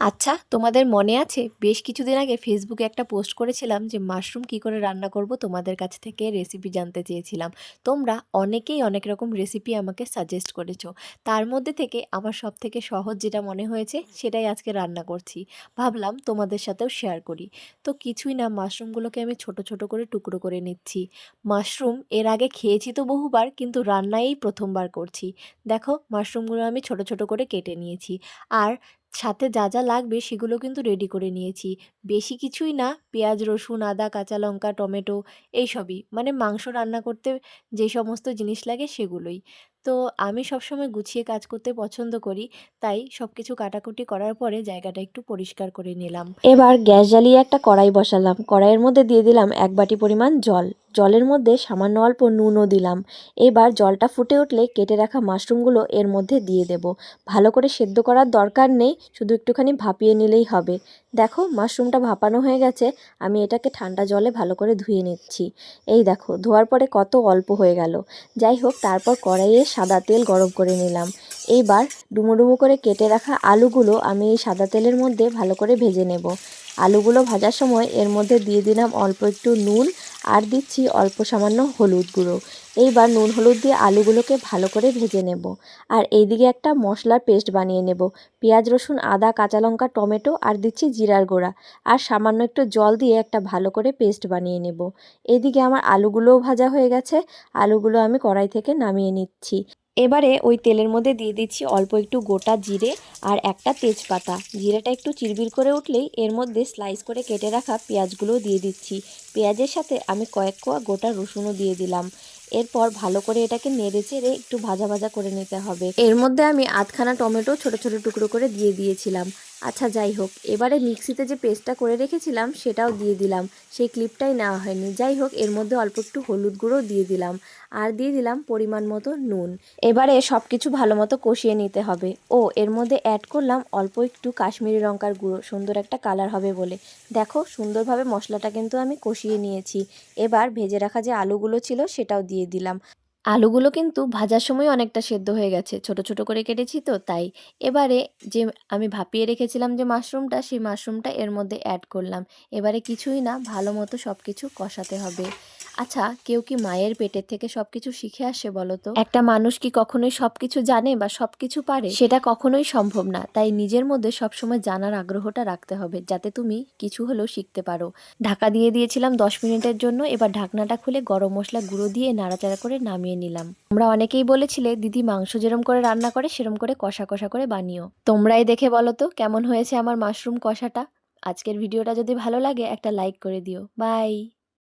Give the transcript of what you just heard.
আচ্ছা তোমাদের মনে আছে? বেশ কিছুদিন আগে ফেসবুকে একটা পোস্ট করেছিলাম যে মাশরুম কি করে রান্না করব? তোমাদের কাছ থেকে রেসিপি জানতে চেয়েছিলাম। তোমরা অনেকেই অনেক রকম রেসিপি আমাকে সাজেস্ট করেছ। তার মধ্যে থেকে আমার সব থেকে সহজ যেটা মনে হয়েছে, সেটাই আজকে রান্না করছি। ভাবলাম তোমাদের সাথেও শেয়ার করি। তো কিছুই না মাশরুমগুলোকে আমি ছোট ছোট করে টুকরো করে নিচ্ছি। মাশরুম এর আগে খেয়েছি তো বহুবার, কিন্তু রান্নাই প্রথমবার করছি। দেখো মাশরুমগুলো আমি ছোট ছোট করে কেটে নিয়েছি। আর সাথে যা যা লাগবে সেগুলো কিন্তু রেডি করে নিয়েছি। বেশি কিছুই না, পেঁয়াজ, রসুন, আদা, কাঁচা লঙ্কা, টমেটো এইসবই। মানে মাংস রান্না করতে যে সমস্ত জিনিস লাগে সেগুলোই। তো আমি সবসময় গুছিয়ে কাজ করতে পছন্দ করি, তাই সব কিছু কাটাকুটি করার পরে জায়গাটা একটু পরিষ্কার করে নিলাম। এবার গ্যাস জ্বালিয়ে একটা কড়াই বসালাম। কড়াইয়ের মধ্যে দিয়ে দিলাম এক বাটি পরিমাণ জল। জলের মধ্যে সামান্য অল্প নুনও দিলাম। এবার জলটা ফুটে উঠলে কেটে রাখা মাশরুমগুলো এর মধ্যে দিয়ে দেব। ভালো করে সেদ্ধ করার দরকার নেই, শুধু একটুখানি ভাপিয়ে নিলেই হবে। দেখো, মাশরুমটা ভাপানো হয়ে গেছে, আমি এটাকে ঠান্ডা জলে ভালো করে ধুয়ে নিচ্ছি। এই দেখো, ধোয়ার পরে কত অল্প হয়ে গেল। যাই হোক, তারপর কড়াইয়ে সাদা তেল গরম করে নিলাম। এইবার ডুমো ডুমো করে কেটে রাখা আলুগুলো আমি এই সাদা তেলের মধ্যে ভালো করে ভেজে নেব। আলুগুলো ভাজার সময় এর মধ্যে দিয়ে দিলাম অল্প একটু নুন আর দিচ্ছি অল্প সামান্য হলুদ গুঁড়ো। এইবার নুন হলুদ দিয়ে আলুগুলোকে ভালো করে ভেজে নেব। আর এইদিকে একটা মশলার পেস্ট বানিয়ে নেব। পেঁয়াজ, রসুন, আদা, কাঁচা লঙ্কা, টমেটো আর দিচ্ছি জিরার গুঁড়া। আর সামান্য একটু জল দিয়ে একটা ভালো করে পেস্ট বানিয়ে নেব। এইদিকে আমার আলুগুলোও ভাজা হয়ে গেছে। আলুগুলো আমি কড়াই থেকে নামিয়ে নিচ্ছি। এবারে ওই তেলের মধ্যে দিয়ে দিচ্ছি অল্প একটু গোটা জিরে আর একটা তেজপাতা। জিরেটা একটু চিরবির করে উঠলেই এর মধ্যে স্লাইস করে কেটে রাখা পেঁয়াজগুলো দিয়ে দিচ্ছি। পেঁয়াজের সাথে আমি কয়েক কোয়া গোটা রসুনও দিয়ে দিলাম। এরপর ভালো করে এটাকে নেড়ে চেড়ে একটু ভাজা ভাজা করে নিতে হবে। এর মধ্যে আমি আধখানা টমেটো ছোট ছোট টুকরো করে দিয়ে দিয়েছিলাম। আচ্ছা যাই হোক, এবারে মিক্সিতে যে পেস্টটা করে রেখেছিলাম, সেটাও দিয়ে দিলাম। সেই ক্লিপটাই নেওয়া হয়নি। যাই হোক, এর মধ্যে অল্প একটু হলুদ গুঁড়ো দিয়ে দিলাম। আর দিয়ে দিলাম পরিমাণ মতো নুন। এবারে সব কিছু ভালো মতো কষিয়ে নিতে হবে। ও, এর মধ্যে অ্যাড করলাম অল্প একটু কাশ্মীরি লঙ্কার গুঁড়ো। সুন্দর একটা কালার হবে বলে। দেখো, সুন্দরভাবে মশলাটা কিন্তু আমি কষিয়ে নিয়েছি। এবার ভেজে রাখা যে আলুগুলো ছিল, সেটাও দিয়ে দিলাম। আলুগুলো কিন্তু ভাজার সময় অনেকটা সেদ্ধ হয়ে গেছে। ছোট ছোট করে কেটেছি তো, তাই এবারে যে আমি ভাপিয়ে রেখেছিলাম যে মাশরুমটা, সেই মাশরুমটা এর মধ্যে অ্যাড করলাম। এবারে কিছুই না, ভালো মতো সব কিছু কষাতে হবে। আচ্ছা কেউ কি মায়ের পেটের থেকে সব কিছু শিখে আসে বলো তো? একটা মানুষ কি কখনোই সব কিছু জানে বা সব কিছু পারে? সেটা কখনোই সম্ভব না। তাই নিজের মধ্যে সবসময় জানার আগ্রহটা রাখতে হবে যাতে তুমি কিছু হলেও শিখতে পারো। ঢাকা দিয়ে দিয়েছিলাম দশ মিনিটের জন্য এবার ঢাকনাটা খুলে গরম মশলা গুঁড়ো দিয়ে নাড়াচাড়া করে নামিয়ে নিলাম। তোমরা অনেকেই বলেছিলে দিদি মাংস যেরম করে রান্না করে সেরম করে কষা কষা করে বানিও। তোমরাই দেখে বলো তো কেমন হয়েছে আমার মাশরুম কষাটা? আজকের ভিডিওটা যদি ভালো লাগে একটা লাইক করে দিও। বাই!